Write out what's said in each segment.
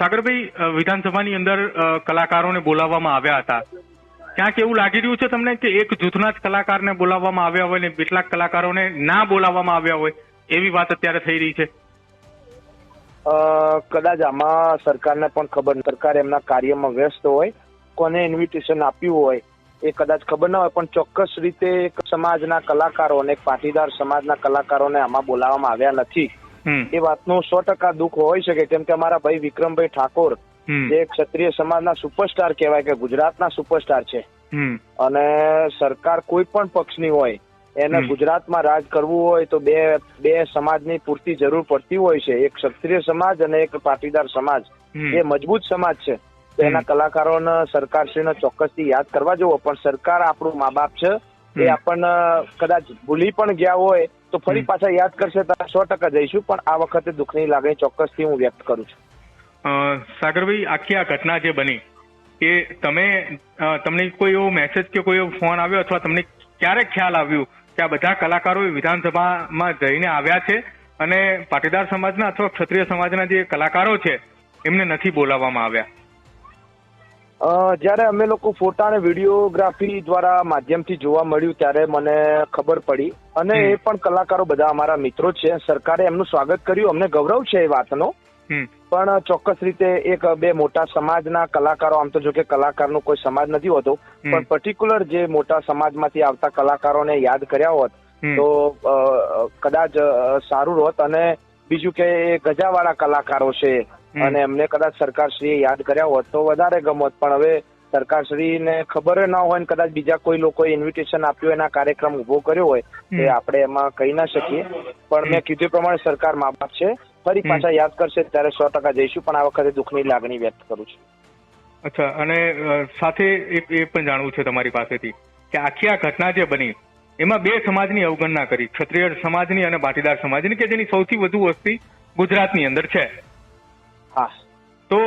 સાગરભાઈ વિધાનસભાની અંદર કલાકારોને બોલાવવામાં આવ્યા હતા ક્યાંક એવું લાગી રહ્યું છે તમને કે એક જૂથના જ કલાકારને બોલાવવામાં આવ્યા હોય ને કેટલાક કલાકારોને ના બોલાવવામાં આવ્યા હોય એવી વાત અત્યારે થઈ રહી છે કદાચ આમાં સરકારને પણ ખબર. સરકાર એમના કાર્યમાં વ્યસ્ત હોય, કોને ઇન્વિટેશન આપ્યું હોય એ કદાચ ખબર ના હોય, પણ ચોક્કસ રીતે એક સમાજના કલાકારો અને પાટીદાર સમાજના કલાકારોને આમાં બોલાવવામાં આવ્યા નથી એ વાતનું સો ટકા દુઃખ હોય શકે. કેમ કે અમારા ભાઈ વિક્રમભાઈ ઠાકોર જે ક્ષત્રિય સમાજના સુપરસ્ટાર કહેવાય કે ગુજરાતના સુપરસ્ટાર છે. અને સરકાર કોઈ પણ પક્ષની હોય એને ગુજરાતમાં રાજ કરવું હોય તો બે બે સમાજની પૂરતી જરૂર પડતી હોય છે. એક ક્ષત્રિય સમાજ અને એક પાટીદાર સમાજ. એ મજબૂત સમાજ છે. તો એના. કલાકારોને સરકારશ્રીને ચોક્કસથી યાદ કરવા જેવો. પણ સરકાર આપણું મા બાપ છે. એ આપણને કદાચ ભૂલી પણ ગયા હોય તો ફરી પાછા યાદ કરશે તો સો ટકા જઈશું પણ આ વખતે દુઃખની લાગણી ચોક્કસથી હું વ્યક્ત કરું છું. સાગરભાઈ આખી આ ઘટના જે બની એ તમે તમને કોઈ એવો મેસેજ કે કોઈ એવો ફોન આવ્યો અથવા તમને ક્યારે ખ્યાલ આવ્યું કે આ બધા કલાકારો વિધાનસભામાં જઈને આવ્યા છે અને પાટીદાર સમાજના અથવા ક્ષત્રિય સમાજના જે કલાકારો છે એમને નથી બોલાવવામાં આવ્યા. જ્યારે અમે લોકો ફોટા અને વિડીયોગ્રાફી દ્વારા માધ્યમથી જોવા મળ્યું ત્યારે મને ખબર પડી. અને એ પણ કલાકારો બધા અમારા મિત્રો છે. સરકારે એમનું સ્વાગત કર્યું. અમને ગૌરવ છે એ વાતનો. પણ ચોક્કસ રીતે એક બે મોટા સમાજના કલાકારો આમ તો જો કે કલાકારનો કોઈ સમાજ નથી હોતો પણ પર્ટિક્યુલર જે મોટા સમાજમાંથી આવતા કલાકારોને યાદ કર્યા હોત તો કદાચ સારું હોત. અને બીજું કે ગજાવાળા કલાકારો છે. અને એમને કદાચ સરકારશ્રીએ યાદ કર્યા હોત તો વધારે ગમત. પણ હવે સરકારશ્રીને ખબર ના હોય ને કદાચ બીજા કોઈ લોકો ઇન્વિટેશન આપ્યું એના કાર્યક્રમ ઊભો કર્યો હોય તે આપણે એમાં કહી ના શકીએ. પણ મેં કીધું પ્રમાણે સરકાર મા બાપ છે. ફરી પાછા યાદ કરશે ત્યારે સો ટકા જઈશું પણ આ વખતે દુઃખની લાગણી વ્યક્ત કરું છું. અચ્છા અને સાથે એક એ પણ જાણવું છે તમારી પાસેથી કે આખી આ ઘટના જે બની એમાં બે સમાજની અવગણના કરી ક્ષત્રિય સમાજની અને પાટીદાર સમાજની કે જેની સૌથી વધુ વસ્તી ગુજરાતની અંદર છે? હા. તો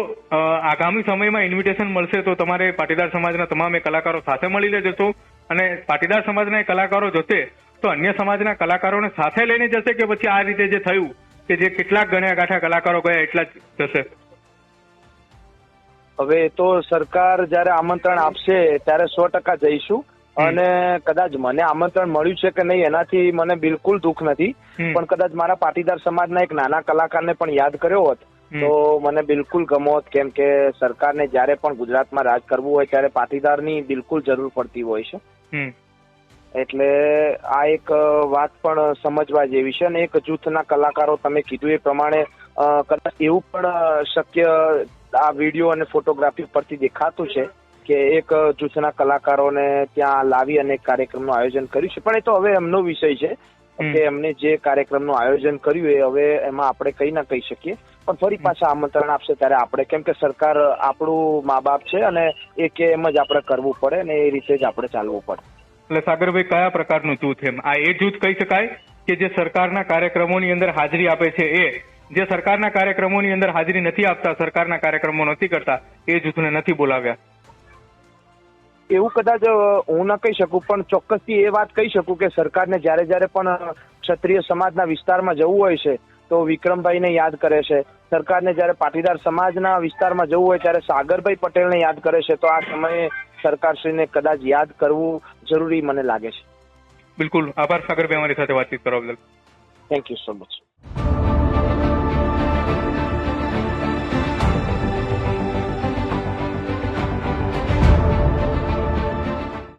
આગામી સમયમાં ઇન્વિટેશન મળશે તો તમારે પાટીદાર સમાજના તમામ કલાકારો સાથે મળીને જશો અને પાટીદાર સમાજના કલાકારો જશે તો અન્ય સમાજના કલાકારોને સાથે લઈને જશે કે પછી આ રીતે જે થયું કે જે કેટલાક ગણ્યા ગાંઠા કલાકારો ગયા એટલા જ જશે? હવે તો સરકાર જયારે આમંત્રણ આપશે ત્યારે સો ટકા જઈશું. અને કદાચ મને આમંત્રણ મળ્યું છે કે નહીં એનાથી મને બિલકુલ દુઃખ નથી. પણ કદાચ મારા પાટીદાર સમાજના એક નાના કલાકારને પણ યાદ કર્યો હોત. તો મને બિલકુલ ગમોત કેમ કે સરકારને જ્યારે પણ ગુજરાતમાં રાજ કરવું હોય ત્યારે પાટીદારની બિલકુલ જરૂર પડતી હોય છે. એટલે આ એક વાત પણ સમજવા જેવી છે અને એક જૂથના કલાકારો તમે કીધું એ પ્રમાણે કદાચ એવું પણ શક્ય આ વીડિયો અને ફોટોગ્રાફી પરથી દેખાતું છે કે એક જૂથના કલાકારોને ત્યાં લાવી અને કાર્યક્રમનું આયોજન કર્યું છે. પણ એ તો હવે એમનો વિષય છે. કે એમને જે કાર્યક્રમનું આયોજન કર્યું એ હવે એમાં આપણે કઈ ના કહી શકીએ. પણ ફરી પાછા આમંત્રણ આપશે ત્યારે આપણે. કેમ કે સરકાર આપણું મા બાપ છે અને એ કે એમ જ આપણે કરવું પડે અને એ રીતે જ આપણે ચાલવું પડે. એટલે સાગરભાઈ કયા પ્રકારનું જૂથ એમ? આ એ જૂથ કહી શકાય કે જે સરકારના કાર્યક્રમોની અંદર હાજરી આપે છે એ? જે સરકારના કાર્યક્રમોની અંદર હાજરી નથી આપતા સરકારના કાર્યક્રમો નથી કરતા એ જૂથને નથી બોલાવ્યા? એવું કદાચ હું ન કહી શકું પણ ચોક્કસથી એ વાત કહી શકું કે સરકારને જ્યારે જ્યારે પણ ક્ષત્રિય સમાજના વિસ્તારમાં જવું હોય છે તો વિક્રમભાઈને યાદ કરે છે. સરકારને જ્યારે પાટીદાર સમાજના વિસ્તારમાં જવું હોય ત્યારે સાગરભાઈ પટેલને યાદ કરે છે. તો આ સમયે સરકારશ્રીને કદાચ યાદ કરવું જરૂરી મને લાગે છે. બિલકુલ. આભાર સાગરભાઈ અમારી સાથે વાતચીત કરવા બદલ. Thank you so much